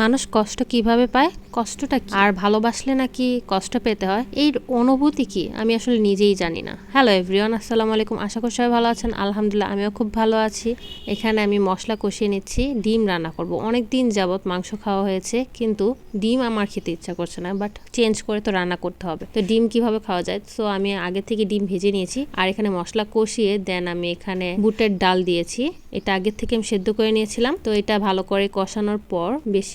মানুষ কষ্ট কীভাবে পায়? কষ্টটা আর ভালোবাসলে নাকি কষ্ট পেতে হয়? এই অনুভূতি কি? আমি আসলে নিজেই জানি না। হ্যালো এভরিওয়ান আসসালামু আলাইকুম। আশা করি সবাই ভালো আছেন। আলহামদুলিল্লাহ, আমিও খুব ভালো আছি। এখানে আমি মশলা কষিয়ে নিচ্ছি, ডিম রান্না করব। অনেক দিন যাবত মাংস খাওয়া হয়েছে, কিন্তু ডিম আমার খেতে ইচ্ছা করছে না বাট চেঞ্জ করে তো রান্না করতে হবে। তো ডিম কীভাবে খাওয়া যায়? তো আমি আগে থেকে ডিম ভেজে নিয়েছি, আর এখানে মশলা কষিয়ে দেন আমি এখানে বুটের ডাল দিয়েছি। এটা আগের থেকে আমি সেদ্ধ করে নিয়েছিলাম। তো এটা ভালো করে কষানোর পর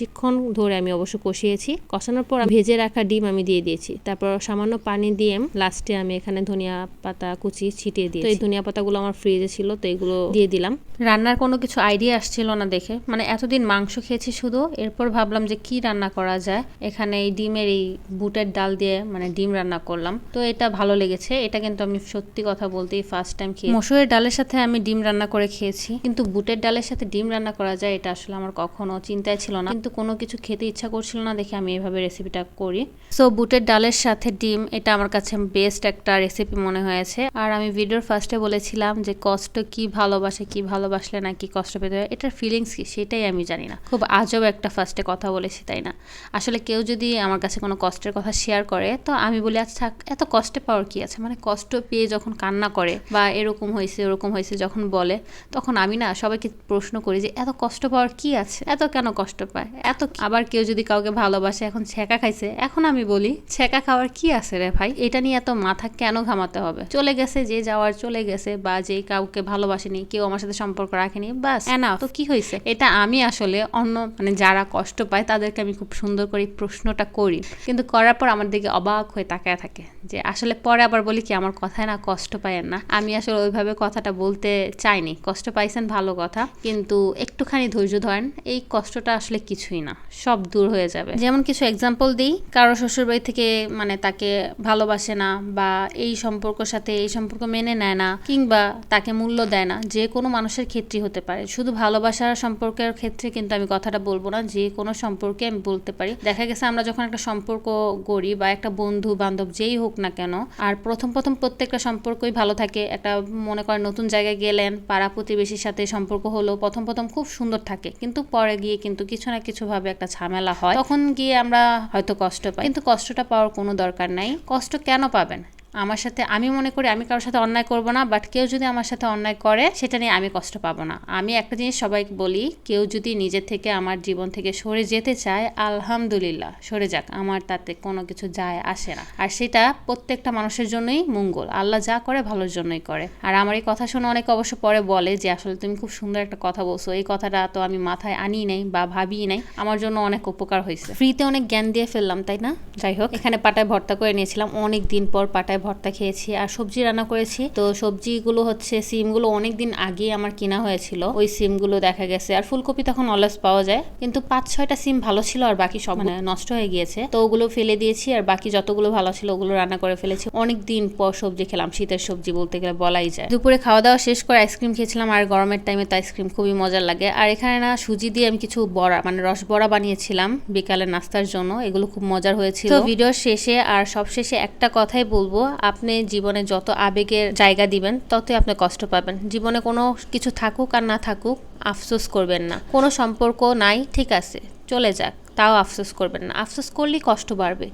বেশিক্ষণ ধরে আমি অবশ্য কষিয়েছি। কষানোর পর ভেজে রাখা ডিম আমি দিয়ে দিয়েছি। তারপর সামান্য পানি দিয়ে লাস্টে আমি এখানে ধনিয়া পাতা, কুচি ছিটিয়ে দিই তো এই ধনিয়া পাতাগুলো আমার ফ্রিজে ছিল, তো এগুলো দিয়ে দিলাম। রান্নার কোনো কিছু আইডিয়া আসছিল না দেখে। মানে এতদিন মাংস খেয়েছি শুধু। এরপর ভাবলাম যে কি রান্না করা যায়। এখানে এই ডিমের এই বুটের ডাল দিয়ে মানে ডিম রান্না করলাম। তো এটা ভালো লেগেছে। এটা কিন্তু আমি সত্যি কথা বলতেই ফার্স্ট টাইম খেয়ে মসুরের ডালের সাথে আমি ডিম রান্না করে খেয়েছি। কিন্তু বুটের ডালের সাথে ডিম রান্না করা যায়, এটা আসলে আমার কখনো চিন্তায় ছিল না। কিন্তু কোনো কিছু খেতে ইচ্ছা করছিল না দেখে আমি এভাবে রেসিপিটা করি। সো বুটের ডালের সাথে ডিম, এটা আমার কাছে বেস্ট একটা রেসিপি মনে হয়েছে। আর আমি ভিডিওর ফার্স্টে বলেছিলাম যে কষ্ট কি ভালোবাসে, কি ভালোবাসলে না কি কষ্ট পেতে হয়, এটার ফিলিংস কি সেটাই আমি জানি না। খুব আজব একটা ফার্স্টে কথা বলেছি, তাই না? আসলে কেউ যদি আমার কাছে কোনো কষ্টের কথা শেয়ার করে, তো আমি বলি আচ্ছা এত কষ্টে পাওয়ার কি আছে? মানে কষ্ট পেয়ে যখন কান্না করে বা এরকম হয়েছে, ওরকম হয়েছে যখন বলে, তখন আমি না সবাইকে প্রশ্ন করি যে, এত কষ্ট পাওয়ার কি আছে? এত কেন কষ্ট পায়? এত আবার কেউ যদি কাউকে ভালোবাসে, এখন ছেঁকা খাইছে, এখন আমি বলি ছেঁকা খাওয়ার কি আছে রে ভাই? এটা নিয়ে এত মাথা কেন ঘামাতে হবে? চলে গেছে যে যাওয়ার, চলে গেছে বা যে কাউকে ভালোবাসেনি, কেউ আমার সাথে সম্পর্ক রাখেনি বাস এনা তো কি হয়েছে? এটা আমি আসলে অন্য মানে যারা কষ্ট পায়, তাদেরকে আমি খুব সুন্দর করে প্রশ্নটা করি। কিন্তু করার পর আমার দিকে অবাক হয়ে তাকায় থাকে যে আসলে পরে আবার বলি কি, আমার কথায় না কষ্ট পায়েন না? আমি আসলে ওইভাবে কথাটা বলতে চাইনি। কষ্ট পাইছেন ভালো কথা, কিন্তু একটুখানি ধৈর্য ধরেন, এই কষ্টটা আসলে কিছুই না, সব দূর হয়ে যাবে। যেমন কিছু এক্সাম্পল দিই, কারও শ্বশুরবাড়ি থেকে মানে তাকে ভালোবাসে না বা এই সম্পর্কের সাথে এই সম্পর্ক মেনে নেয় না কিংবা তাকে মূল্য দেয় না, যে কোনো মানুষের ক্ষেত্রেই হতে পারে। শুধু ভালোবাসার সম্পর্কের ক্ষেত্রে কিন্তু আমি কথাটা বলব না, যে কোনো সম্পর্কে আমি বলতে পারি। দেখা গেছে আমরা যখন একটা সম্পর্ক গড়ি বা একটা বন্ধু, বান্ধব যেই হোক না কেন, আর প্রথম প্রথম প্রত্যেকটা সম্পর্কই ভালো থাকে, একটা মনে করেন নতুন জায়গায় গেলেন, পাড়া প্রতিবেশীর সাথে সম্পর্ক হলো, প্রথম প্রথম খুব সুন্দর থাকে, কিন্তু পরে গিয়ে কিন্তু কিছু না কিছু ভাবে একটা ঝামেলা হয়, তখন গিয়ে আমরা হয়তো কষ্ট পাই। কিন্তু কষ্টটা পাওয়ার কোনো দরকার নাই। কষ্ট কেন পাবেন? আমার সাথে আমি মনে করি আমি কারোর সাথে অন্যায় করব না বাট কেউ যদি আমার সাথে অন্যায় করে সেটা নিয়ে আমি কষ্ট পাবো না। আমি একটা জিনিস সবাইকে বলি কেউ যদি নিজের থেকে আমার জীবন থেকে সরে যেতে চায় আলহামদুলিল্লাহ সরে যাক আমার তাতে কোনো কিছু যায় আসে না। আর সেটা প্রত্যেকটা মানুষের জন্যই মঙ্গল আল্লাহ যা করে ভালোর জন্যই করে। আর আমার এই কথা শুনে অনেকে অবশ্য পরে বলে যে আসলে তুমি খুব সুন্দর একটা কথা বলছো এই কথাটা তো আমি মাথায় আনি নাই বা ভাবি নাই। আমার জন্য অনেক উপকার হয়েছে। ফ্রিতে অনেক জ্ঞান দিয়ে ফেললাম তাই না? যাই হোক। এখানে পাটায় ভর্তা করে নিয়েছিলাম অনেক দিন পর পাটায় ভর্তা খেয়েছি আর সবজি রান্না করেছি। তো সবজিগুলো হচ্ছে সিমগুলো অনেক দিন আগে আমার কিনা হয়েছিল। ওই সিমগুলো দেখা গেছে। আর ফুলকপি তখন অলস পাওয়া যায়। কিন্তু পাঁচ ছয়টা সিম ভালো ছিল আর বাকি সব মানে নষ্ট হয়ে গিয়েছে। তো ওগুলো ফেলে দিয়েছি আর বাকি যতগুলো ভালো ছিল ওগুলো রান্না করে ফেলেছি। অনেক দিন পর সবজি খেলাম। শীতের সবজি বলতে গেলে বলাই যায়। দুপুরে খাওয়া দাওয়া শেষ করে আইসক্রিম খেয়েছিলাম আর গরমের টাইমে তো আইসক্রিম খুবই মজার লাগে। আর এখানে না সুজি দিয়ে আমি কিছু বড়া মানে রস বড়া বানিয়েছিলাম বিকালে নাস্তার জন্য। এগুলো খুব মজার হয়েছিল। তো ভিডিওর শেষে আর সব শেষে একটা কথাই বলব আপনি জীবনে যত আবেগের জায়গা দিবেন, ততই আপনি কষ্ট পাবেন। জীবনে কোনো কিছু থাকুক আর না থাকুক, আফসোস করবেন না। কোনো সম্পর্ক নাই, ঠিক আছে, চলে যাক, তাও আফসোস করবেন না। আফসোস করলেই কষ্ট বাড়বে।